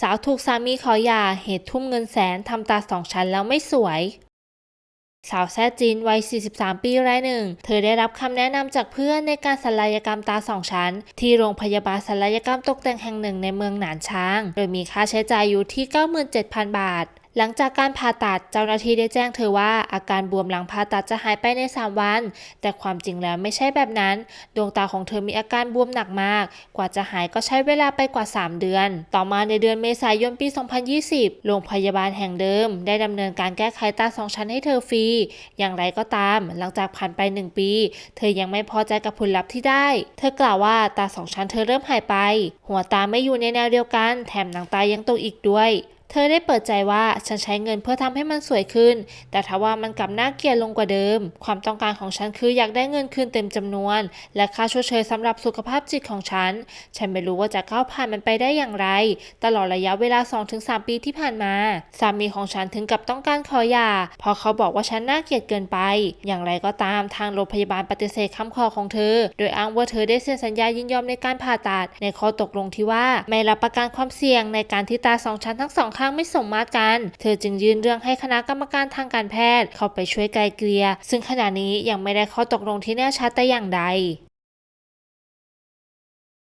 สาวถูกสามีขอหย่าเหตุทุ่มเงินแสนทำตาสองชั้นแล้วไม่สวย สาวแซ่จีนวัย 43 ปีรายหนึ่ง เธอได้รับคำแนะนำจากเพื่อนในการศัลยกรรมตาสองชั้น ที่โรงพยาบาลศัลยกรรมตกแต่งแห่งหนึ่งในเมืองหนานช้าง โดยมีค่าใช้จ่ายอยู่ที่ 97,000 บาท หลังจากการผ่าตัดเจ้าหน้าที่ได้แจ้งเธอว่าอาการบวมหลังผ่าตัดจะหายไปใน 3 วัน แต่ความจริงแล้วไม่ใช่แบบนั้น ดวงตาของเธอมีอาการบวมหนักมาก กว่าจะหายก็ใช้เวลาไปกว่า 3 เดือน ต่อมาในเดือนเมษายนปี 2020 โรงพยาบาลแห่งเดิม ได้ดำเนินการแก้ไขตาสองชั้นให้เธอฟรี อย่างไรก็ตาม หลังจากผ่านไป 1 ปี เธอยังไม่พอใจกับผลลัพธ์ที่ได้ เธอกล่าวว่าตาสองชั้นเธอเริ่มหายไป หัวตาไม่อยู่ในแนวเดียวกัน แถมหนังตายังตกอีกด้วย เธอได้เปิดใจว่าฉันใช้เงินเพื่อทำให้มันสวยขึ้น แต่ทว่ามันกลับน่าเกลียดลงกว่าเดิม ความต้องการของฉันคืออยากได้เงินคืนเต็มจำนวน และค่าชดเชยสำหรับสุขภาพจิตของฉัน ฉันไม่รู้ว่าจะก้าวผ่านมันไปได้อย่างไร ตลอดระยะเวลา 2-3 ปีที่ผ่านมา สามีของฉันถึงกับต้องการขอหย่าเพราะเขาบอกว่าฉันน่าเกลียดเกินไป อย่างไรก็ตามทางโรงพยาบาลปฏิเสธคำขอของเธอ โดยอ้างว่าเธอได้เซ็นสัญญายินยอมในการผ่าตัดในข้อตกลงที่ว่าไม่รับประกันความเสี่ยงในการที่ตาสองชั้นทั้งสองข้างไม่สมมาตรกัน เธอจึงยื่นเรื่องให้คณะกรรมการทางการแพทย์เข้าไปช่วยไกลเกลี่ยซึ่งขณะนี้ยังไม่ได้ข้อตกลงที่แน่ชัดแต่อย่างใด